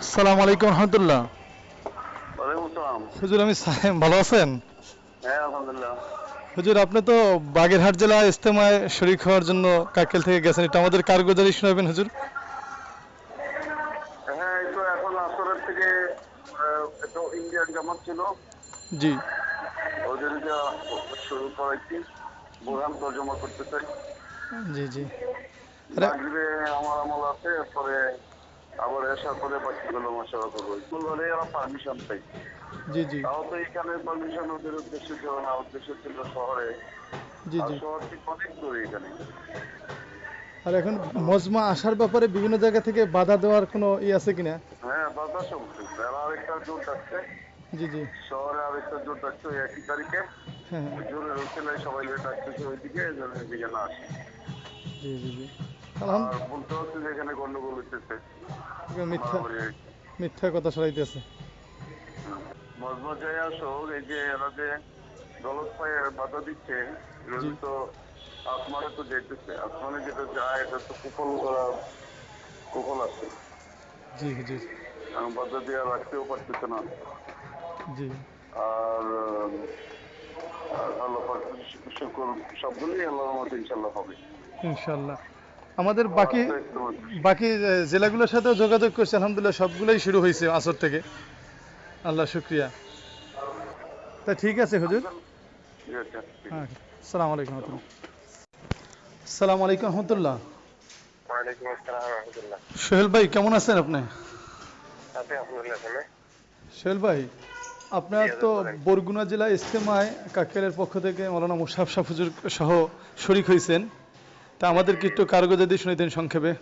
আসসালামু আলাইকুম রহমতুল্লাহ। হুজুর আমি সাহেব ভালো আছেন? হ্যাঁ হুজুর আপনি তো বাগেরহাট জেলা ইস্তেমায় শরীক হওয়ার জন্য কাকেল থেকে গেছেন এটা আমাদের কারগুজারি শোনাবেন হুজুর হ্যাঁ এই তো এখন আসরের থেকে আহ, ইন্ডিয়ান জামাত ছিল। জি। ওদেরকে শুরু করাইছি বোরহান তর্জমা করতে চাই। জি জি। আরে- মাগরিবে আমার আমল আছে পরে আবার এসার পরে বাকিগুলো মশলা করব। হলে এরা পারমিশন পাই জি জি। তাও তো এখানে পারমিশন ওদের উদ্দেশ্য ছিল না উদ্দেশ্য ছিল শহরে। জি জি। শহর থেকে অনেক দূরে এখানে। আর এখন মজমা আসার ব্যাপারে বিভিন্ন জায়গা থেকে বাধা দেওয়ার কোনো ই আছে কিনা? হ্যাঁ বাধা সমস্যা এরা আরেকটা জোর থাকছে জি জি। শহরে আরেকটা জোর থাকছে ওই একই তারিখে। হ্যাঁ। হ্যাঁ জোরে সবাই লেট আসতেছে ওইদিকে যেন এদিকে না আসে। জি জি জি। আর বলতে হচ্ছে যে এখানে গন্ডগোল হইতেছে। মিথ্যা মিথ্যা কথা এই যে এরা যে পায়ে বাধা দিচ্ছে তো আসমানে তো যেতেছে আসমানে যেটা যায় এটা তো কুফল করা কুফল আছে। জি জি। বাধা রাখতেও পারতেছে না। জি। আর আহ, আর আল্লাহ পাক শুকর সবগুলোই আল্লাহর মতো হবে। আমাদের বাকি বাকি জেলাগুলোর সাথেও যোগাযোগ করছে আলহামদুলিল্লাহ সবগুলোই শুরু হয়েছে আসর থেকে। আল্লাহ শুক্রিয়া। তা ঠিক আছে হুজুর? আছে। হ্যাঁ সালাম আলাইকুম রহমতুল্লাহ। সালাম আলাইকুম রহমতুল্লাহ। সোহেল ভাই কেমন আছেন আপনি? সোহেল ভাই আপনার তো বরগুনা জেলা ইস্তেমায় কাকেলের পক্ষ থেকে মৌলানা মুসাফ সাফুজুর সহ শরিক হয়েছেন তা আমাদেরকে একটু কারগো যদি শুনে দেন সংক্ষেপে।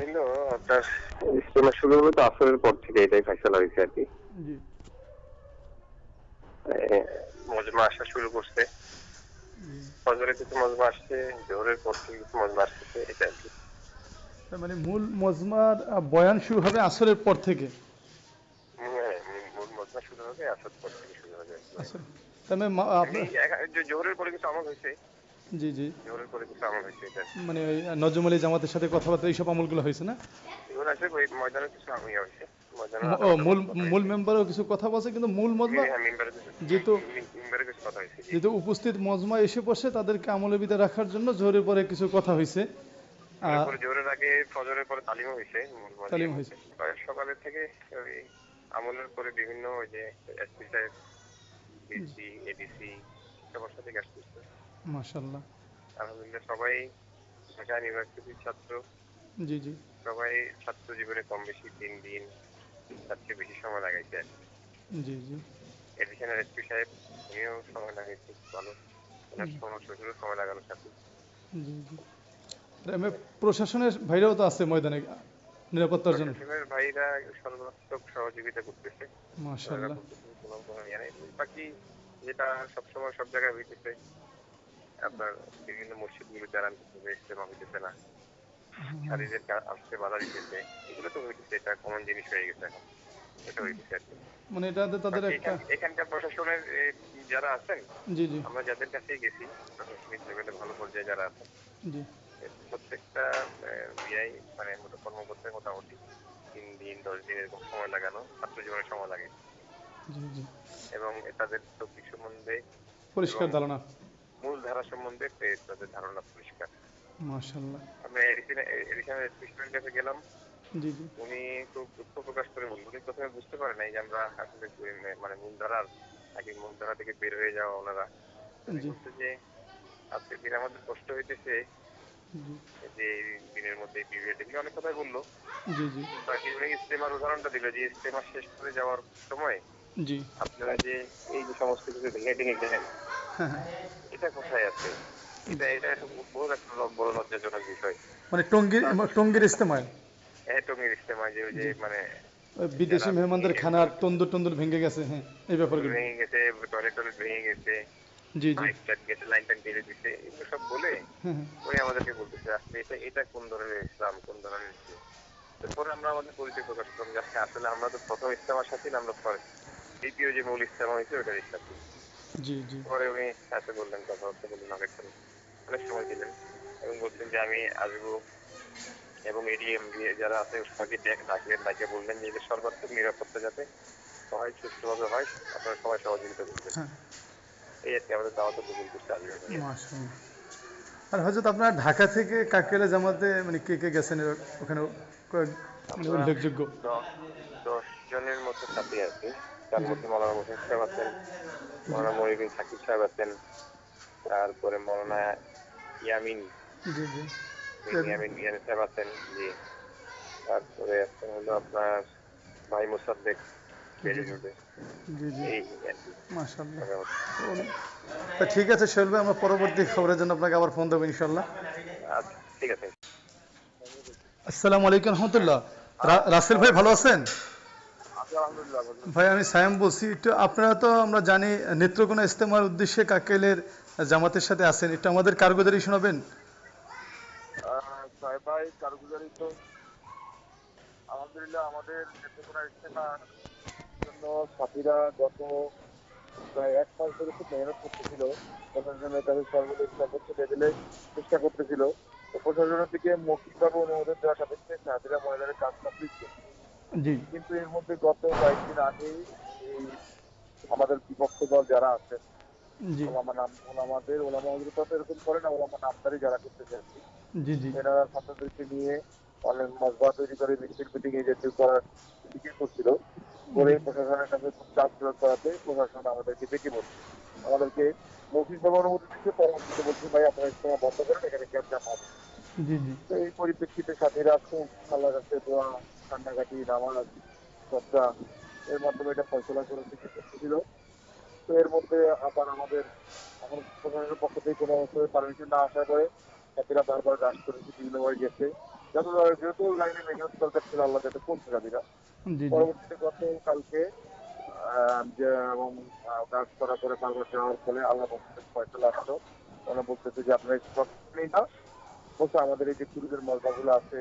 হলো আপনার ইজতেমা শুরু হলো তো আসরের পর থেকে এটাই ফেসলা হয়েছে আর কি। জি। মজমা আসা শুরু করছে। ফজরে কিছু মজমা আসছে জোহরের পর থেকে কিছু মজমা এটা আর কি। মানে মূল মজমার বয়ান শুরু হবে আসরের পর থেকে। মজমা শুরু হবে আসর পর থেকে শুরু হবে। আপনার এই জোহরের পরে কিছু আমল হয়েছে? জি জি। জোহরের পরে কিছু আমল হয়েছে এটা। মানে নজম আলী জামাতের সাথে কথাবার্তা এইসব আমলগুলো হয়েছে না? জোহর আছে ওই ময়দানে কিছু আমল হয়েছে। ও মূল মূল মেম্বারও কিছু কথা বলছে কিন্তু মূল মজমা হ্যাঁ যেহেতু যেহেতু উপস্থিত মজমা এসে পড়ছে তাদেরকে আমলে বিদা রাখার জন্য জোরের পরে কিছু কথা হয়েছে। আর জোহরের আগে ফজরের পরে তালিমও হয়েছে তালিম হয়েছে। সকালের থেকে আমলের পরে বিভিন্ন ওই যে এসপি সাহেব ডিসি এডিসি সবার সাথে কাজ করছে। মাশাল্লাহ আলহামদুলিল্লাহ সবাই ঢাকা ইউনিভার্সিটির ছাত্র। জি জি। সবাই ছাত্র জীবনে কম বেশি তিন দিন তার চেয়ে বেশি সময় লাগাইছে। জি জি। এডিশনের এসপি সাহেব উনিও সময় লাগাইছে ভালো। ওনার সময় শ্বশুরও সময় লাগানোর সাথে। জি জি। প্রশাসনের ভাইরাও তো আছে ময়দানে। নিরাপত্তার জন্য। ভাইরা সর্বাত্মক সহযোগিতা করতেছে। ইয়ে নেই। বাকি যেটা সবসময় সব জায়গায় হইতেছে আপনার বিভিন্ন মসজিদগুলো জানান ইস্তেমা হইতেছে না। শারীরের কা- আসতে বাধা দিতেছে এগুলো তো হইতেছে এটা কমন জিনিস হয়ে গেছে এখন। এটা হইতেছে আর। মানে এটাতে তাদের একটা এখানকার প্রশাসনের যারা আছেন জি জি। আমরা যাদের কাছেই গেছি প্রশাসনিক লেভেলে ভালো পর্যায়ে যারা আছেন। জি। প্রত্যেকটা বিআই মানে মোটা- কর্মকর্তা মোটামুটি তিন দিন দশ দিন এরকম সময় লাগানো ছাত্র জীবনে সময় লাগে। এবং তাদের টপিক সম্বন্ধে পরিষ্কার ধারণা। মূল ধারা সম্বন্ধে তাদের ধারণা পরিষ্কার। মাশাল্লাহ আমরা এডিশনাল এসপিস্টের কাছে গেলাম। জি জি। উনি খুব দুঃখ প্রকাশ করে উনি প্রথমে বুঝতে পারে নাই যে আমরা আসলে মানে মূল ধারার আগে মূল ধারা থেকে বের হয়ে যাওয়া ওনারা। যে দিন আমাদের কষ্ট হইতেছে যে দিনের মধ্যে পিরিয়ড এগুলো অনেক কথাই বলল। জি জি। ইস্তেমার উদাহরণটা দিল যে ইস্তেমা শেষ করে যাওয়ার সময় জি। আপনারা যে এই যে সমস্ত কিছু ভেঙে ভেঙে গেলেন হ্যাঁ হ্যাঁ। এটা কোথায় আছে? এটা এটা একটা বড় একটা বড় লজ্জাজনক বিষয়। মানে টঙ্গীর টঙ্গীর ইস্তেমায়? হ্যাঁ টঙ্গির ইস্তেমায় যে ওই যে মানে বিদেশি মেহমানদের খানার তন্দুর টন্দুর ভেঙে গেছে হ্যাঁ এই ব্যাপারগুলো। ভেঙে গেছে টয়লেট টয়লেট ভেঙে গেছে। জি দিচ্ছে এগুলো সব বলে হ্যাঁ হ্যাঁ উনি আমাদেরকে বলতেছে আসলে এটা এটা কোন ধরনের ইসলাম কোন ধরনের ইসলাম? আমরা আমাদের পরিচয় প্রকাশ করলাম যে আসলে আমরা তো প্রথম সাথে আমরা পরে দ্বিতীয় যে মূল হয়েছে ওটার জি জি। পরে উনি এসে বললেন কথাবার্তা বললেন অনেকক্ষণ অনেক সময় দিলেন এবং বলছেন যে আমি আসব এবং এডিএম দিয়ে যারা আছে সবাইকে ডেকে ডাকলেন ডাকে বললেন যে সর্বাত্মক নিরাপত্তা যাতে সবাই সুস্থভাবে হয় আপনারা সবাই সহযোগিতা করবেন। হ্যাঁ। এই আমাদের দাওয়াতে কবুল আসবে আর হজরত আপনার ঢাকা থেকে কাকেলে জামাতে মানে কে কে গেছেন? ওখানে মানে উল্লেখযোগ্য। দশ জনের মতো সাথে আছে। তার মধ্যে মৌলানা সাহেব আছেন মৌলানা মহিবিন সাকিব সাহেব আছেন তারপরে মৌলানা ইয়ামিন। জি জি। ইয়ামিন ইয়ামিন সাহেব আছেন জি। তারপরে আছেন হলো আপনার ভাই মোসাদ্দেক। জি এই ঠিক আছে সোহেল ভাই আমরা পরবর্তী খবরের জন্য আপনাকে আবার ফোন দেবো ইনশাল্লাহ আচ্ছা ঠিক আছে। আসসালামু আলাইকুম রহমতুল্লাহ। রাসেল ভাই ভালো আছেন? ভাই আমি সায়াম বলছি একটু আপনারা তো আমরা জানি নেত্রকোনা ইস্তেমার উদ্দেশ্যে কাকেলের জামাতের সাথে আছেন একটু আমাদের কারগুজারি শোনাবেন। সাহেব ভাই কারগুজারি তো আলহামদুলিল্লাহ আমাদের নেত্রকোনা ইস্তেমার জন্য সাথীরা গত প্রায় এক মাস ধরে খুব মেহনত করতেছিল। প্রশাসনের কাছে সর্বদা সর্বোচ্চ লেভেলে চেষ্টা করতেছিল। প্রশাসনের দিকে মৌখিকভাবে অনুমোদন দেওয়া সাপেক্ষে সাথীরা মহিলাদের কাজ কমপ্লিট কিন্তু এর মধ্যে গত কয়েকদিন আগেই এই আমাদের বিপক্ষ দল যারা আছেন জি। ওলামা নাম ওলামাদের ওলামা হজরত এরকম করে না ওলামা নামদারি যারা করতে চাচ্ছি জি জি। এনারা ছাত্রদেরকে নিয়ে অনেক মজবা তৈরি করে মিছিল মিটিং এই জাতীয় করার দিকে করছিল করে প্রশাসনের খুব চাপ প্রয়োগ করাতে প্রশাসন আমাদেরকে ডেকে বলছে। আমাদেরকে মৌখিকভাবে অনুমতি দিচ্ছে পরবর্তীতে বলছে ভাই আপনারা ইস্তেমা বন্ধ করেন এখানে ক্যাম্প হবে জি জি। তো এই পরিপ্রেক্ষিতে সাথীরা খুব আল্লাহ কাছে দোয়া কান্নাকাটি নামাজ চর্চা এর মাধ্যমে এটা ফয়সলা করে ছিল তো এর মধ্যে আবার আমাদের এখন প্রশাসনের পক্ষ থেকে কোনো পারমিশন না আসার পরে সাথীরা বারবার গাছ করেছে বিভিন্নভাবে গেছে। যত যেহেতু লাইনে মেহনত দরকার ছিল আল্লাহ যাতে জি জি। পরবর্তীতে গত কালকে যে এবং কাজ করার পরে বারবার যাওয়ার ফলে আল্লাহ বলতে ফয়সলা আসলো ওরা বলতেছে যে আপনারা নেই না। বলছে আমাদের এই যে কুরুদের মজবাগুলো আছে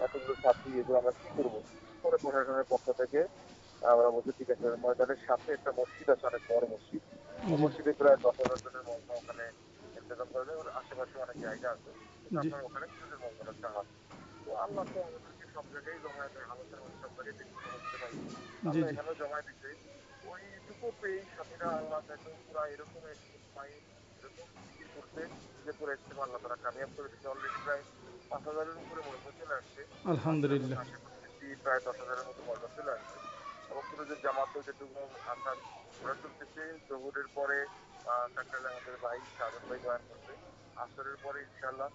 এতগুলো ছাত্রী এগুলো আমরা কি করব? পরে প্রশাসনের পক্ষ থেকে আমরা বলছি ঠিক আছে ময়দানের সাথে একটা মসজিদ আছে অনেক বড় মসজিদ। মসজিদে প্রায় দশ হাজার জনের মজমা ওখানে ইন্তজাম করে আশেপাশে অনেক জায়গা আছে। আপনার ওখানে কুরুদের মজমাটা চাওয়া তো আল্লাহ তো আমাদেরকে সব জায়গায় জমায়েত আলোচনার মধ্যে সব জায়গায় দেখতে করতে পারি। আমরা এখানেও জমায়েত দিতে ওইটুকু পেয়ে সাথীরা আল্লাহ দেখো পুরা এরকম মাই এরকম জিকির করতে যে পুরো ইস্তেমা আল্লাহ তারা কামিয়াব করে দিচ্ছে অলরেডি প্রায় পাঁচ হাজারের উপরে মজমা চলে আসছে। আলহামদুলিল্লাহ। প্রায় দশ হাজারের মতো মজমা চলে আসছে। এবং পুরো যে জামাত যেটুকু আসার ওরা চলতেছে। জহুরের পরে আমাদের ভাই সাধন ভাই জয়েন করবে আসরের পরে ইনশাল্লাহ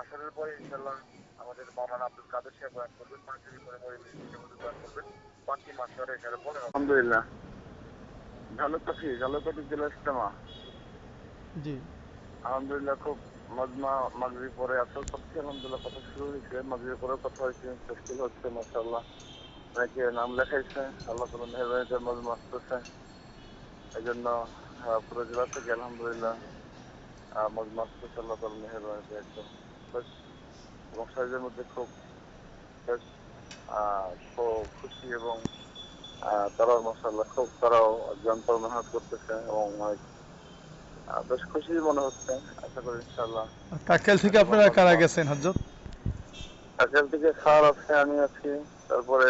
আসরের পরে ইনশাল্লাহ আমাদের মাওলানা আব্দুল কাদের সাহেব জয়েন করবেন মহিবুল জয়েন করবেন। বাকি মাসের এখানে পরে আলহামদুলিল্লাহ। ঝালকাঠি ঝালকাঠি জেলা ইস্তেমা জি। আলহামদুলিল্লাহ খুব মজমা মাগরিব পরে আসল করছি আলহামদুলিল্লাহ কথা শুরু হয়েছে মাগরিব পরে কথা হয়েছে ফেস্টিভ হচ্ছে মাসাল্লাহ অনেকে নাম লেখাইছে আল্লাহ তালা মেহরবানিতে মজমা আসতেছে। এই জন্য পুরো জেলা থেকে আলহামদুলিল্লাহ মজমা আসতেছে আল্লাহ তালা মেহরবানিতে একদম। বেশ এবং সাইজের মধ্যে খুব বেশ খুব খুশি এবং তারাও মাসাল্লাহ খুব তারাও যন্ত্র মেহনত করতেছে এবং অনেক বেশ খুশি মনে হচ্ছে আশা করি ইনশাল্লাহ কাকেল থেকে আপনারা কারা গেছেন হজরত আজকাল থেকে স্যার আছে আমি আছি তারপরে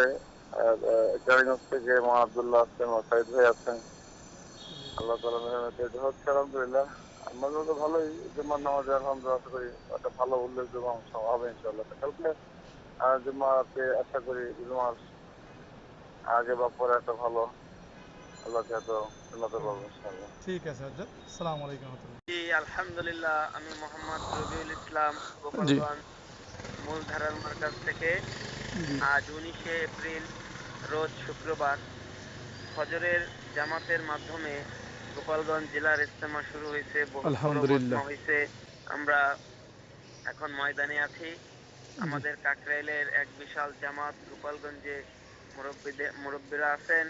কারিগঞ্জ থেকে মা আবদুল্লাহ আছেন সাইদ ভাই আছেন। আল্লাহ তালা মেহনতে হচ্ছে আলহামদুলিল্লাহ। আমাদের তো ভালোই জুম্মার নামাজে আলহামদুলিল্লাহ আশা করি একটা ভালো উল্লেখযোগ্য অংশ হবে ইনশাল্লাহ কালকে জুম্মাতে আশা করি জুম্মার আগে বা পরে একটা ভালো আল্লাহকে এত শোনাতে পারব ইনশাল্লাহ ঠিক আছে আসসালামু আলাইকুম জি আলহামদুলিল্লাহ আমি মোহাম্মদ রবিউল ইসলাম গোপালগঞ্জ মূলধারার মার্কাজ থেকে। আজ উনিশে এপ্রিল রোজ শুক্রবার ফজরের জামাতের মাধ্যমে গোপালগঞ্জ জেলার ইস্তেমা শুরু হয়েছে আলহামদুলিল্লাহ। হয়েছে। আমরা এখন ময়দানে আছি। আমাদের কাকরাইলের এক বিশাল জামাত গোপালগঞ্জে মুরব্বীদের মুরব্বীরা আছেন।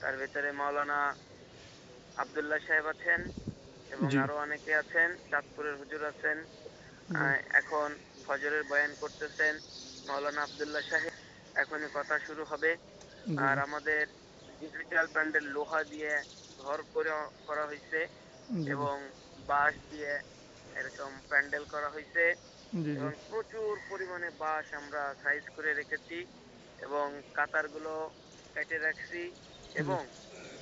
তার ভিতরে মাওলানা আব্দুল্লাহ সাহেব আছেন এবং আরও অনেকে আছেন চাঁদপুরের হুজুর আছেন। এখন ফজরের বয়ান করতেছেন মাওলানা আব্দুল্লাহ সাহেব। এখনই কথা শুরু হবে। আর আমাদের ডিজিটাল প্যান্ডেল লোহা দিয়ে ঘর করে হয়েছে এবং বাঁশ দিয়ে এরকম প্যান্ডেল করা হয়েছে এবং প্রচুর পরিমাণে বাঁশ আমরা সাইজ করে রেখেছি এবং কাতারগুলো কেটে রাখছি এবং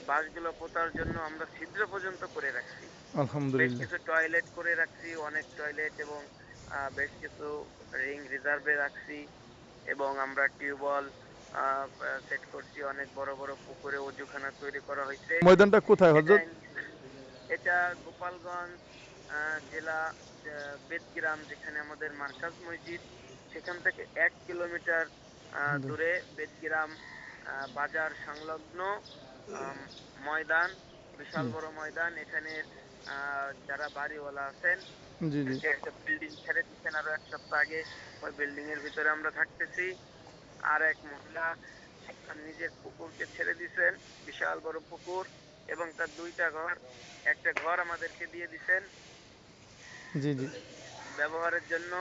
বাঁশগুলো পোতার জন্য আমরা ছিদ্র পর্যন্ত করে রাখছি। বেশ আলহামদুলিল্লাহ কিছু টয়লেট করে রাখছি অনেক টয়লেট এবং বেশ কিছু রিং রিজার্ভে রাখছি এবং আমরা টিউবওয়েল সেট করছি। অনেক বড় বড় পুকুরে অজুখানা তৈরি করা হয়েছে। ময়দানটা কোথায় হজরত? এটা- গোপালগঞ্জ জেলা বেদগ্রাম যেখানে আমাদের মার্কাজ মসজিদ। সেখান থেকে এক কিলোমিটার দূরে বেদগ্রাম বাজার সংলগ্ন ময়দান বিশাল বড় ময়দান। এখানে আহ, যারা বাড়িওয়ালা আছেন একটা বিল্ডিং ছেড়ে দিচ্ছেন। আরও এক সপ্তাহ আগে ওই বিল্ডিং এর ভিতরে আমরা থাকতেছি। আর এক মহিলা তার নিজের পুকুরকে ছেড়ে দিছেন বিশাল বড় পুকুর এবং তার দুইটা ঘর একটা ঘর আমাদেরকে দিয়ে দিছেন জি জি। ব্যবহারের জন্য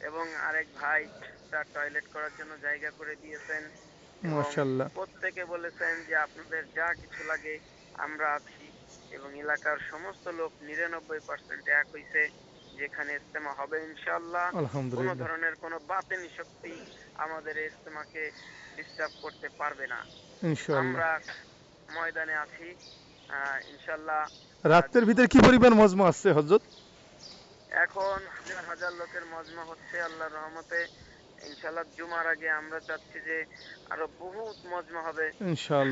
এবং আরেক ভাই তার টয়লেট করার জন্য জায়গা করে দিয়েছেন। মাশাআল্লাহ। প্রত্যেকে বলেছেন যে আপনাদের যা কিছু লাগে আমরা আছি এবং এলাকার সমস্ত লোক নিরানব্বই পার্সেন্ট এক হইছে। যেখানে ইস্তেমা হবে ইনশাআল্লাহ। কোনো ধরনের কোনো বাতেনি শক্তি আমাদের ইস্তেমাকে ডিস্টার্ব করতে পারবে না। আমরা ময়দানে আছি আহ, ইনশাআল্লাহ। রাতের ভিতরে কি পরিমাণ মজমা আসছে হজরত? এখন হাজার হাজার লোকের মজমা হচ্ছে আল্লাহর রহমতে। ইনশাআল্লাহ জুমার আগে আমরা চাচ্ছি যে আরও বহুত মজমা হবে। ইনশাআল্লাহ।